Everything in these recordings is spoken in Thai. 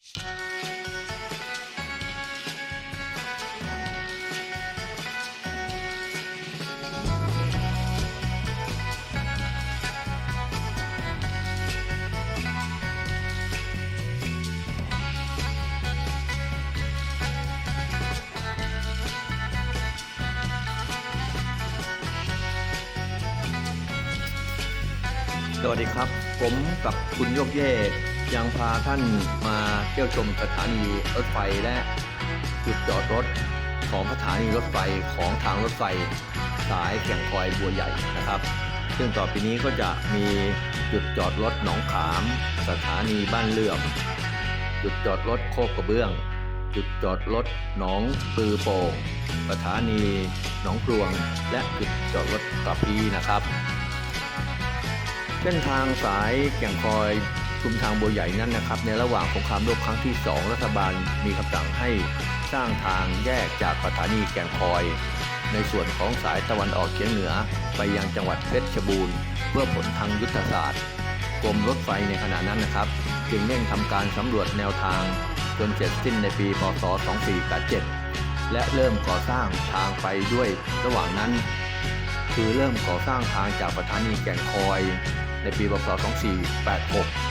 สวัสดีครับ ผมกับคุณโยกเย่ ยังพาท่านมาเที่ยวชมสถานีรถไฟและจุดจอดรถของสถานีรถไฟของทางรถไฟสายแก่งคอยบัวใหญ่นะครับ ซึ่งต่อไปนี้ก็จะมีจุดจอดรถหนองขาม สถานีบ้านเลื่อม จุดจอดรถโคกกระเบื้อง จุดจอดรถหนองปือโป่งสถานีหนองพลวง และจุดจอดรถกระพีนะครับ เส้นทางสายแก่งคอย ชุมทางบัวใหญ่นั้นนะครับ ในระหว่างสงครามโลกครั้งที่ 2 รัฐบาลมีคำสั่งให้สร้างทางแยกจากสถานีแก่งคอย ในส่วนของสายตะวันออกเฉียงเหนือไปยังจังหวัดเพชรบูรณ์ เพื่อผลทางยุทธศาสตร์กรมรถไฟในขณะนั้นนะครับ จึงเร่งทำการสำรวจแนวทางจนเสร็จสิ้นในปีพศ 2487 และเริ่มก่อสร้างทางไปด้วยระหว่างนั้น คือเริ่มก่อสร้างทางจากสถานีแก่งคอย ในปีพศ 2486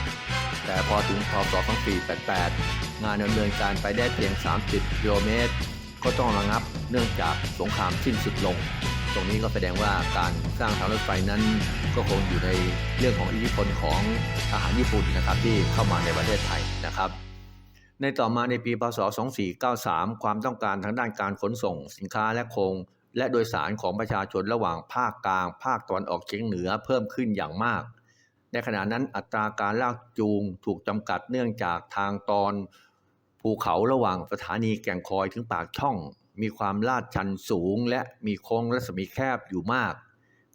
แต่พอถึงพศ2488 งานดำเนินการไปได้เพียง 30 กิโลเมตร ก็ต้องระงับเนื่องจากสงครามสิ้นสุดลง ตรงนี้ก็แสดงว่าการสร้างทางรถไฟนั้น ก็คงอยู่ในเรื่องของอิทธิพลของทหารญี่ปุ่นนะครับที่เข้ามาในประเทศไทยนะครับในต่อมาในปีพศ 2493 ความต้องการทางด้านการขนส่ง สินค้าและคง และโดยสารของประชาชนระหว่างภาคกลาง ภาคตะวันออกเฉียงเหนือเพิ่มขึ้นอย่างมาก ในขณะนั้นอัตราการลากจูงถูกจำกัดเนื่องจากทางตอนภูเขาระหว่างสถานีแก่งคอยถึงปากช่อง มีความลาดชันสูง และมีโค้งรัศมีแคบอยู่มาก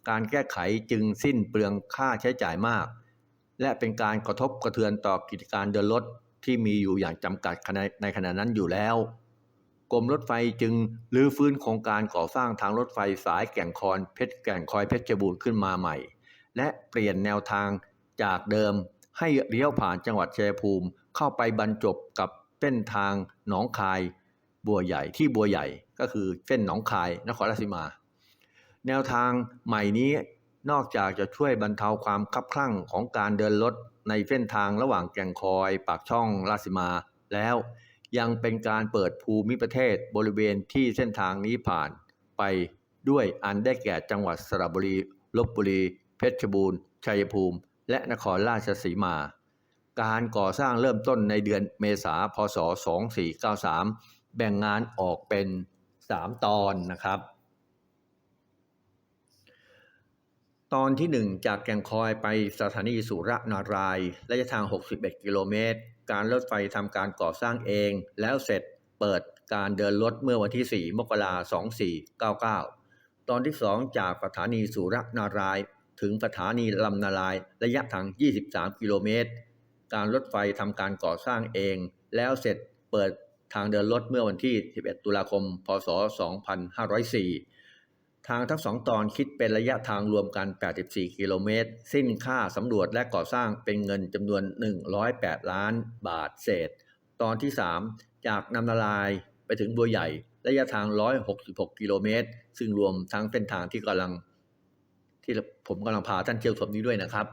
การแก้ไขจึงสิ้นเปลืองค่าใช้จ่ายมาก และเป็นการกระทบกระเทือนต่อกิจการเดินรถที่มีอยู่อย่างจำกัดในขณะนั้นอยู่แล้ว กรมรถไฟจึงรื้อฟื้นโครงการก่อสร้างทางรถไฟสายแก่งคอนเพชรแก่งคอยเพชรบูรณ์ขึ้นมาใหม่ และเปลี่ยนแนวทางจากเดิม ให้เลี้ยวผ่านจังหวัดชัยภูมิ เข้าไปบรรจบกับเส้นทางหนองคายบัวใหญ่ที่บัวใหญ่ก็คือเส้นหนองคายนครราชสีมา แนวทางใหม่นี้นอกจากจะช่วยบรรเทาความคับคลั่งของการเดินรถในเส้นทางระหว่างแก่งคอย ปากช่องราชสีมาแล้วยังเป็นการเปิดภูมิประเทศบริเวณที่เส้นทางนี้ผ่านไปด้วยอันได้แก่จังหวัดสระบุรีลบบุรี เพชรบูรณ์ ชัยภูมิ และนครราชสีมา การก่อสร้างเริ่มต้นในเดือนเมษาพศ 2493 แบ่งงานออกเป็น 3 ตอนนะครับ ตอนที่ 1 จากแก่งคอยไปสถานีสุรนารายระยะทาง 61 กิโลเมตร การรถไฟทำการก่อสร้างเองแล้วเสร็จเปิดการเดินรถเมื่อวันที่ 4 มกราคม 2499 ตอนที่ 2 จากสถานีสุรนาราย ถึงสถานีลำนาลายระยะทาง 23 กิโลเมตร การรถไฟทำการก่อสร้างเอง แล้วเสร็จเปิดทางเดินรถเมื่อวันที่ 11 ตุลาคม พศ 2504 ทางทั้งสองตอนคิดเป็นระยะทางรวมกัน 84 กิโลเมตร สิ้นค่าสำรวจและก่อสร้างเป็นเงินจำนวน 108 ล้านบาทเศษ ตอนที่ 3 จากนำนาลายไปถึงบัวใหญ่ ระยะทาง 166 กิโลเมตร ซึ่งรวมทั้งเส้นทางที่กำลัง ที่ผมกำลังพาท่านเที่ยวชมนี้ด้วยนะครับ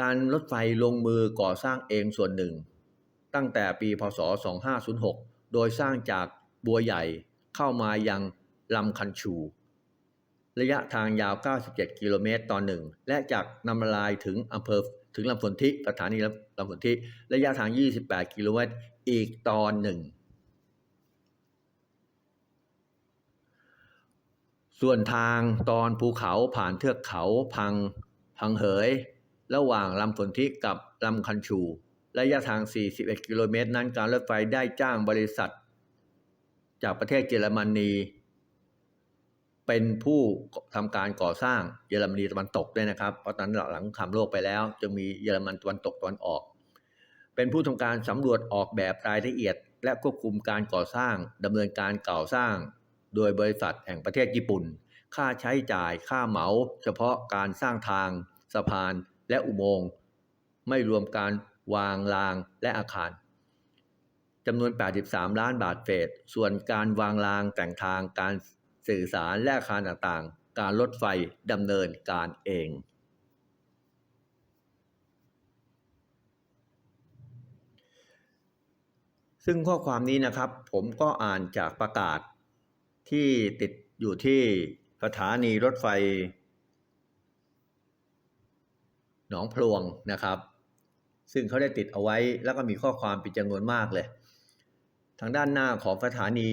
การรถไฟลงมือก่อสร้างเองส่วนหนึ่ง ตั้งแต่ปีพศ 2506 โดยสร้างจากบัวใหญ่เข้ามายังลำคันชู ระยะทางยาว 97 กิโลเมตรต่อหนึ่ง และจากนำลายถึงอำเภอถึงลำฝนทิสถานีลำฝนทิระยะทาง 28 กิโลเมตรอีกตอนหนึ่ง ส่วนทางตอนภูเขาผ่านเทือกเขาพัง พังเหย ระหว่างลำฝนทิกับลำคันชู ระยะทาง 41 กิโลเมตร นั้นการรถไฟได้จ้างบริษัท จากประเทศเยอรมนี เป็นผู้ทำการก่อสร้างเยอรมนีตะวันตกด้วยนะครับ เพราะตอนหลังขามโลกไปแล้ว จะมีเยอรมันตะวันตกตะวันออก เป็นผู้ทำการสำรวจออกแบบรายละเอียด และควบคุมการก่อสร้างดำเนินการก่อสร้าง โดยบริษัทแห่งประเทศญี่ปุ่น ค่าใช้จ่ายค่าเหมา เฉพาะการสร้างทาง สะพานและอุโมงค์ไม่รวมการวางรางและอาคารจำนวน 83 ล้านบาทเศษ ส่วนการวางรางแต่งทางการสื่อสารและอาคารต่างๆ การรถไฟดำเนินการเอง ซึ่งข้อความนี้นะครับ ผมก็อ่านจากประกาศ ที่ติดอยู่ที่สถานีรถไฟ หนองพลวงนะครับ ซึ่งเขาได้ติดเอาไว้แล้วก็มีข้อความเป็นจำนวนมากเลย ทางด้านหน้าของสถานี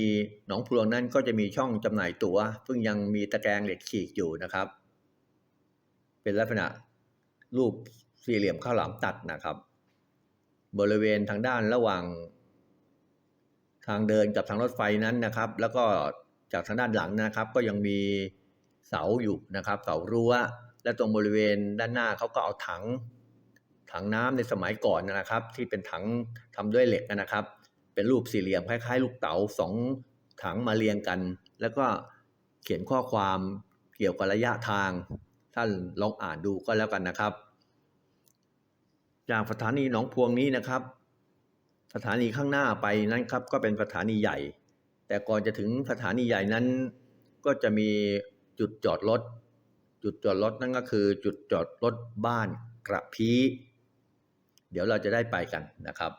หนองพลวงนั้นก็จะมีช่องจำหน่ายตัว๋วซึ่งยังมีตะแกรงเหล็กขีดอยู่นะครับ เป็นลักษณะรูปสี่เหลี่ยมข้าวหลามตัดนะครับ บริเวณทางด้านระหว่างทางเดินกับทางรถไฟนั้นนะครับ แล้วก็ จากทางด้านหลังนะครับ ก็ยังมีเสาอยู่นะครับ เสารั้ว และตรงบริเวณด้านหน้าเขาก็เอาถัง ถังน้ำในสมัยก่อนนะครับ ที่เป็นถังทำด้วยเหล็กนะครับ เป็นรูปสี่เหลี่ยมคล้ายๆ ลูกเต๋าสองถังมาเรียงกัน แล้วก็เขียนข้อความเกี่ยวกับระยะทาง ท่านลองอ่านดูก็แล้วกันนะครับ จากสถานีหนองพวงนี้นะครับ สถานีข้างหน้าไปนั้นครับ ก็เป็นสถานีใหญ่ แต่ก่อนจะถึงสถานีใหญ่นั้น ก็จะมีจุดจอดรถ จุดจอดรถนั่นก็คือ จุดจอดรถบ้านกระพีเดี๋ยวเราจะได้ไปกันนะครับ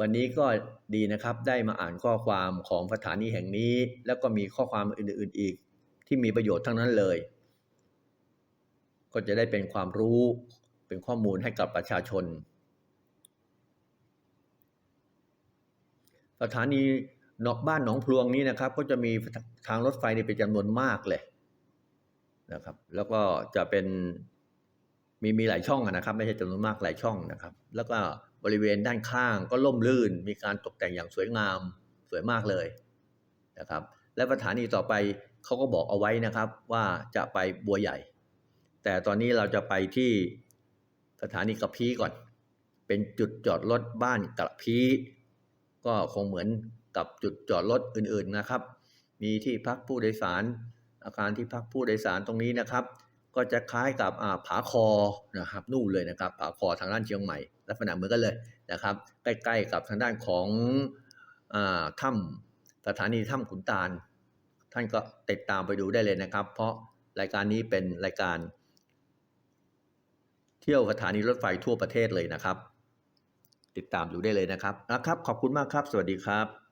วันนี้ก็ดีนะครับได้มาอ่านข้อความของสถานีแห่งนี้ แล้วก็มีข้อความอื่น ๆ อีกที่มีประโยชน์ทั้งนั้นเลย ก็จะได้เป็นความรู้เป็นข้อมูลให้กับประชาชน สถานี นอกบ้านหนองพลวงนี้นะครับ ก็จะมีทางรถไฟนี่เป็นจำนวนมากเลยนะครับ แล้วก็จะเป็นมีมีหลายช่องนะครับ ไม่ใช่จำนวนมากหลายช่องนะครับ แล้วก็บริเวณด้านข้างก็ล่มลื่น มีการตกแต่งอย่างสวยงามสวยมากเลยนะครับ และสถานีต่อไปเขาก็บอกเอาไว้นะครับ ว่าจะไปบัวใหญ่ แต่ตอนนี้เราจะไปที่สถานีกระพีก่อน เป็นจุดจอดรถบ้านกระพีก็คงเหมือน กับจุดจอดรถอื่นๆนะครับ มีที่พักผู้โดยสาร อาคารที่พักผู้โดยสารตรงนี้นะครับ ก็จะคล้ายกับอาผาคอนะครับนู่นเลยนะครับผาคอทางด้านเชียงใหม่ ลักษณะเหมือนกันเลยนะครับ ใกล้ๆกับทางด้านของอาถ้ำสถานีถ้ำขุนตาล ท่านก็ติดตามไปดูได้เลยนะครับ เพราะรายการนี้เป็นรายการ เที่ยวสถานีรถไฟทั่วประเทศเลยนะครับ ติดตามดูได้เลยนะครับนะครับ ขอบคุณมากครับ สวัสดีครับ